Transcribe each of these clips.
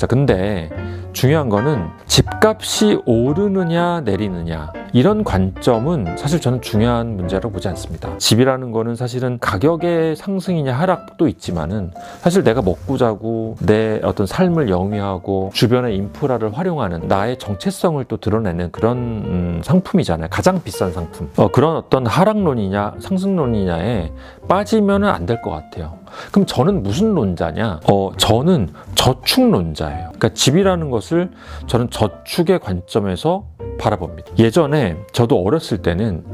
자, 근데 중요한 거는 집값이 오르느냐 내리느냐 이런 관점은 사실 저는 중요한 문제라고 보지 않습니다. 집이라는 거는 사실은 가격의 상승이냐 하락도 있지만은 사실 내가 먹고 자고 내 어떤 삶을 영위하고 주변의 인프라를 활용하는 나의 정체성을 또 드러내는 그런 음, 상품이잖아요. 가장 비싼 상품. 어, 그런 어떤 하락론이냐 상승론이냐에 빠지면은 안 될 것 같아요. 그럼 저는 무슨 논자냐? 어, 저는 저축론자예요. 그러니까 집이라는 것을 저는 저축의 관점에서 바라봅니다. 예전에 저도 어렸을 때는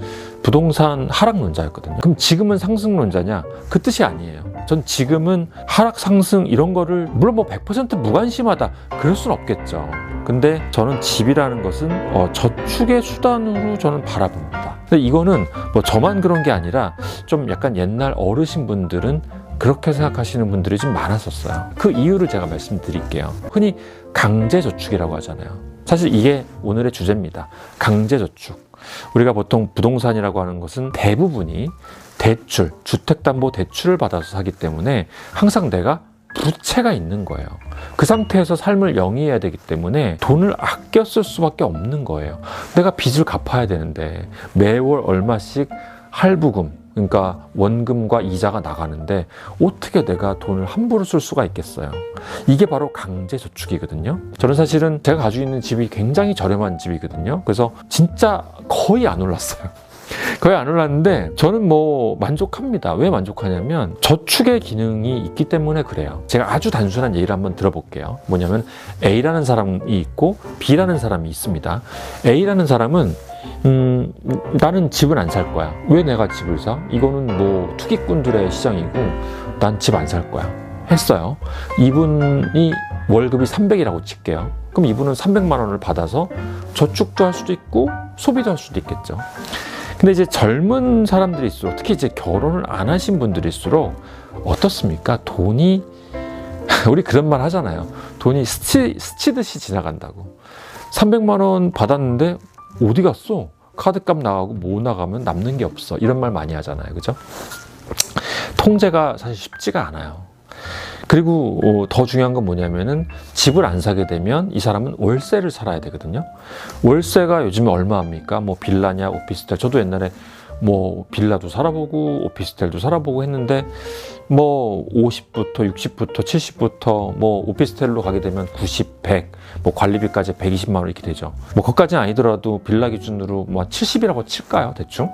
부동산 하락론자였거든요. 그럼 지금은 상승론자냐? 그 뜻이 아니에요. 전 지금은 하락 상승 이런 거를 물론 뭐 100% 무관심하다 그럴 수는 없겠죠. 근데 저는 집이라는 것은 어, 저축의 수단으로 저는 바라봅니다. 근데 이거는 뭐 저만 그런 게 아니라 좀 약간 옛날 어르신 분들은 그렇게 생각하시는 분들이 좀 많았었어요. 그 이유를 제가 말씀드릴게요. 흔히 강제 저축이라고 하잖아요. 사실 이게 오늘의 주제입니다. 강제저축. 우리가 보통 부동산이라고 하는 것은 대부분이 대출, 주택담보 대출을 받아서 사기 때문에 항상 내가 부채가 있는 거예요. 그 상태에서 삶을 영위해야 되기 때문에 돈을 아껴 쓸 수밖에 없는 거예요. 내가 빚을 갚아야 되는데 매월 얼마씩 할부금, 그러니까 원금과 이자가 나가는데 어떻게 내가 돈을 함부로 쓸 수가 있겠어요? 이게 바로 강제 저축이거든요. 저는 사실은 제가 가지고 있는 집이 굉장히 저렴한 집이거든요. 그래서 진짜 거의 안 올랐어요. 거의 안 올랐는데 저는 뭐 만족합니다. 왜 만족하냐면 저축의 기능이 있기 때문에 그래요. 제가 아주 단순한 예를 한번 들어볼게요. 뭐냐면 A라는 사람이 있고 B라는 사람이 있습니다. A라는 사람은 음, 나는 집은 안살 거야. 왜 내가 집을 사? 이거는 뭐 투기꾼들의 시장이고 난 집 안 살 거야. 했어요. 이분이 월급이 300이라고 칠게요. 그럼 이분은 300만 원을 받아서 저축도 할 수도 있고 소비도 할 수도 있겠죠. 근데 이제 젊은 사람들일수록 특히 이제 결혼을 안 하신 분들일수록 어떻습니까? 돈이 우리 그런 말 하잖아요. 돈이 스치, 스치듯이 지나간다고. 300만 원 받았는데 어디 갔어? 카드값 나가고 뭐 나가면 남는 게 없어. 이런 말 많이 하잖아요. 그죠? 통제가 사실 쉽지가 않아요. 그리고 어, 더 중요한 건 뭐냐면은 집을 안 사게 되면 이 사람은 월세를 살아야 되거든요. 월세가 요즘에 얼마입니까? 뭐 빌라냐 오피스텔. 저도 옛날에 뭐 빌라도 살아보고 오피스텔도 살아보고 했는데 뭐 50부터 60부터 70부터 뭐 오피스텔로 가게 되면 90, 100, 뭐 관리비까지 120만 원 이렇게 되죠. 뭐 그것까지는 아니더라도 빌라 기준으로 뭐 70이라고 칠까요? 대충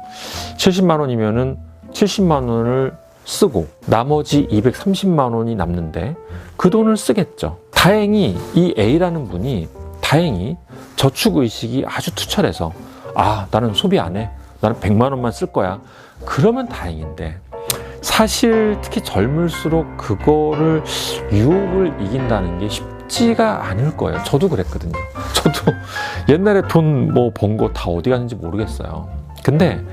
70만 원이면은 70만 원을 쓰고 나머지 230만 원이 남는데 그 돈을 쓰겠죠. 다행히 이 A라는 분이 다행히 저축 의식이 아주 투철해서 아 나는 소비 안 해. 나는 100만 원만 쓸 거야. 그러면 다행인데 사실 특히 젊을수록 그거를 유혹을 이긴다는 게 쉽지가 않을 거예요. 저도 그랬거든요. 저도 옛날에 돈 뭐 번 거 다 어디 갔는지 모르겠어요. 근데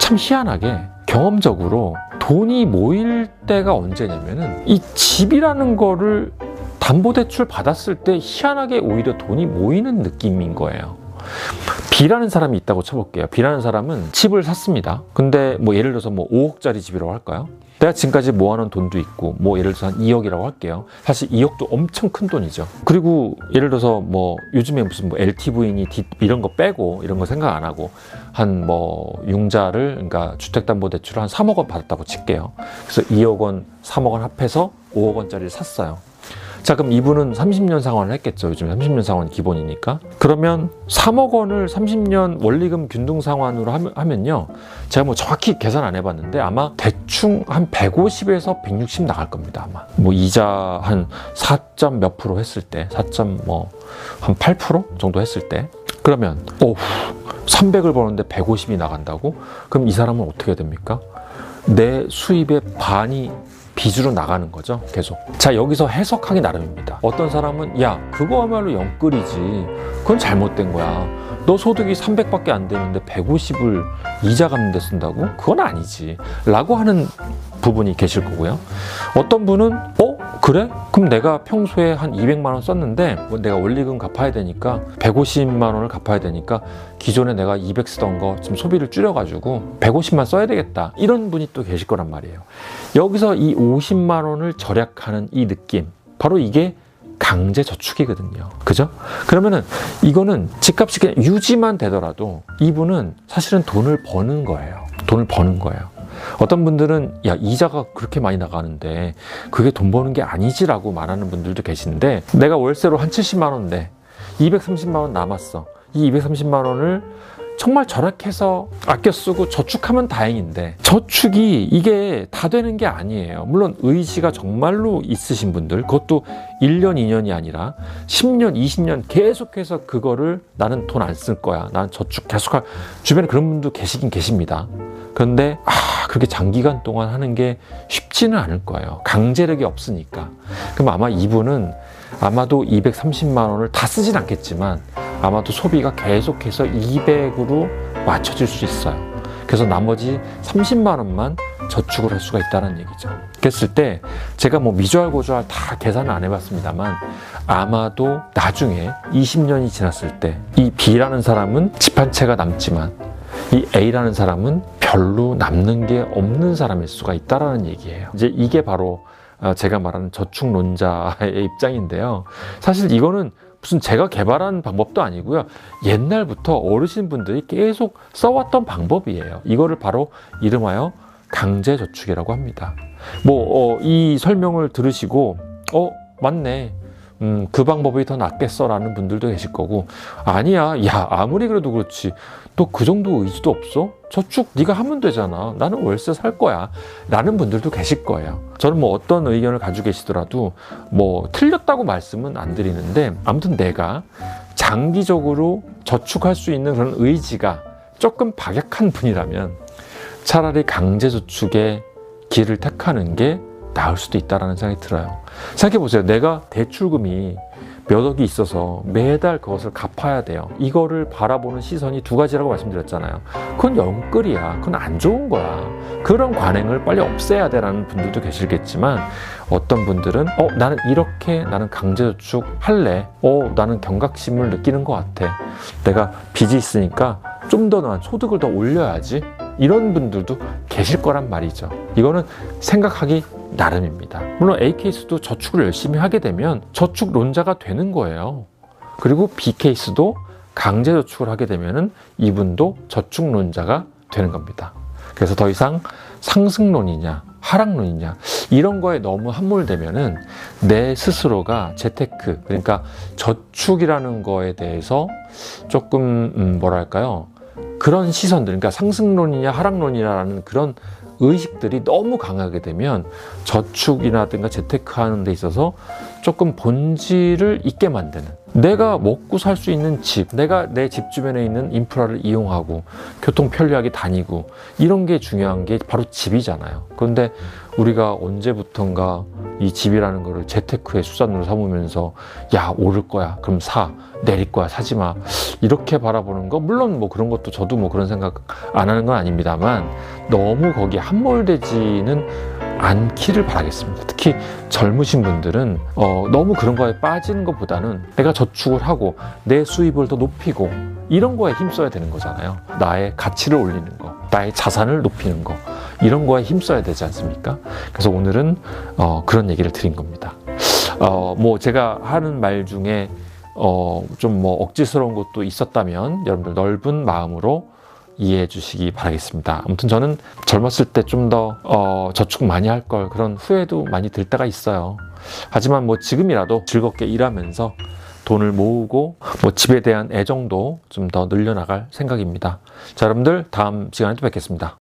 참 희한하게 경험적으로 돈이 모일 때가 언제냐면은 이 집이라는 거를 담보대출 받았을 때 희한하게 오히려 돈이 모이는 느낌인 거예요. B라는 사람이 있다고 쳐볼게요. B라는 사람은 집을 샀습니다. 근데 뭐 예를 들어서 뭐 5억짜리 집이라고 할까요? 내가 지금까지 모아놓은 돈도 있고 뭐 예를 들어서 한 2억이라고 할게요. 사실 2억도 엄청 큰 돈이죠. 그리고 예를 들어서 뭐 요즘에 무슨 뭐 LTV니 이런 거 빼고 이런 거 생각 안 하고 한 뭐 융자를 그러니까 주택담보대출을 한 3억 원 받았다고 칠게요. 그래서 2억 원, 3억 원 합해서 5억 원짜리를 샀어요. 자, 그럼 이분은 30년 상환을 했겠죠. 요즘 30년 상환 기본이니까. 그러면 3억 원을 30년 원리금 균등 상환으로 하면 요. 제가 뭐 정확히 계산 안 해봤는데 아마 대충 한 150에서 160 나갈 겁니다. 아마. 뭐 이자 한 4. 몇 프로 했을 때, 4. 뭐한 8% 정도 했을 때. 그러면, 오우, 300을 버는데 150이 나간다고? 그럼 이 사람은 어떻게 됩니까? 내 수입의 반이 빚으로 나가는 거죠. 계속. 자, 여기서 해석하기 나름입니다. 어떤 사람은, 야, 그거야말로 영끌이지. 그건 잘못된 거야. 너 소득이 300밖에 안 되는데 150을 이자 갚는 데 쓴다고? 그건 아니지. 라고 하는 부분이 계실 거고요. 어떤 분은, 어? 그래? 그럼 내가 평소에 한 200만 원 썼는데 뭐 내가 원리금 갚아야 되니까 150만 원을 갚아야 되니까 기존에 내가 200 쓰던 거 지금 소비를 줄여가지고 150만 써야 되겠다. 이런 분이 또 계실 거란 말이에요. 여기서 이 50만 원을 절약하는 이 느낌. 바로 이게 강제 저축이거든요. 그죠? 그러면은 이거는 집값이 그냥 유지만 되더라도 이분은 사실은 돈을 버는 거예요. 돈을 버는 거예요. 어떤 분들은 야 이자가 그렇게 많이 나가는데 그게 돈 버는 게 아니지라고 말하는 분들도 계신데 내가 월세로 한 70만 원인데 230만 원 남았어. 이 230만 원을 정말 절약해서 아껴 쓰고 저축하면 다행인데 저축이 이게 다 되는 게 아니에요. 물론 의지가 정말로 있으신 분들 그것도 1년, 2년이 아니라 10년, 20년 계속해서 그거를 나는 돈 안 쓸 거야. 나는 저축 계속할 주변에 그런 분도 계시긴 계십니다. 그런데 아 그렇게 장기간 동안 하는 게 쉽지는 않을 거예요. 강제력이 없으니까. 그럼 아마 이분은 아마도 230만 원을 다 쓰진 않겠지만 아마도 소비가 계속해서 200으로 맞춰질 수 있어요. 그래서 나머지 30만 원만 저축을 할 수가 있다는 얘기죠. 그랬을 때 제가 뭐 미주알 고주알 다 계산을 안 해봤습니다만 아마도 나중에 20년이 지났을 때 이 B라는 사람은 집 한 채가 남지만 이 A라는 사람은 별로 남는 게 없는 사람일 수가 있다라는 얘기예요. 이제 이게 바로 어, 제가 말하는 저축론자의 입장인데요. 사실 이거는 무슨 제가 개발한 방법도 아니고요. 옛날부터 어르신분들이 계속 써왔던 방법이에요. 이거를 바로 이름하여 강제저축이라고 합니다. 뭐, 어, 이 설명을 들으시고, 어, 맞네. 음, 그 방법이 더 낫겠어라는 분들도 계실 거고, 아니야. 야, 아무리 그래도 그렇지. 또 그 정도 의지도 없어? 저축 네가 하면 되잖아. 나는 월세 살 거야. 라는 분들도 계실 거예요. 저는 뭐 어떤 의견을 가지고 계시더라도 뭐 틀렸다고 말씀은 안 드리는데 아무튼 내가 장기적으로 저축할 수 있는 그런 의지가 조금 박약한 분이라면 차라리 강제 저축의 길을 택하는 게 나을 수도 있다라는 생각이 들어요. 생각해 보세요. 내가 대출금이 몇 억이 있어서 매달 그것을 갚아야 돼요. 이거를 바라보는 시선이 두 가지라고 말씀드렸잖아요. 그건 영끌이야. 그건 안 좋은 거야. 그런 관행을 빨리 없애야 돼라는 분들도 계시겠지만 어떤 분들은 어 나는 이렇게 나는 강제저축 할래. 어 나는 경각심을 느끼는 것 같아. 내가 빚이 있으니까 좀 더 난 소득을 더 올려야지. 이런 분들도 계실 거란 말이죠. 이거는 생각하기 나름입니다. 물론 A 케이스도 저축을 열심히 하게 되면 저축론자가 되는 거예요. 그리고 B 케이스도 강제 저축을 하게 되면은 이분도 저축론자가 되는 겁니다. 그래서 더 이상 상승론이냐 하락론이냐 이런 거에 너무 함몰되면은 내 스스로가 재테크 그러니까 저축이라는 거에 대해서 조금 음, 뭐랄까요 그런 시선들 그러니까 상승론이냐 하락론이냐라는 그런 의식들이 너무 강하게 되면 저축이라든가 재테크하는 데 있어서 조금 본질을 잊게 만드는 내가 먹고 살 수 있는 집 내가 내 집 주변에 있는 인프라를 이용하고 교통 편리하게 다니고 이런 게 중요한 게 바로 집이잖아요. 그런데 우리가 언제부턴가 이 집이라는 거를 재테크의 수단으로 삼으면서 야 오를 거야 그럼 사 내릴 거야 사지 마 이렇게 바라보는 거? 물론 뭐 그런 것도 저도 뭐 그런 생각 안 하는 건 아닙니다만 너무 거기에 함몰되지는 않기를 바라겠습니다. 특히 젊으신 분들은 어, 너무 그런 거에 빠지는 것보다는 내가 저축을 하고 내 수입을 더 높이고 이런 거에 힘써야 되는 거잖아요. 나의 가치를 올리는 거, 나의 자산을 높이는 거 이런 거에 힘써야 되지 않습니까? 그래서 오늘은 어, 그런 얘기를 드린 겁니다. 어, 뭐 제가 하는 말 중에 어, 좀 뭐 억지스러운 것도 있었다면 여러분들 넓은 마음으로 이해해 주시기 바라겠습니다. 아무튼 저는 젊었을 때 좀더 어, 저축 많이 할 걸 그런 후회도 많이 들 때가 있어요. 하지만 뭐 지금이라도 즐겁게 일하면서 돈을 모으고 뭐 집에 대한 애정도 좀 더 늘려나갈 생각입니다. 자, 여러분들 다음 시간에 또 뵙겠습니다.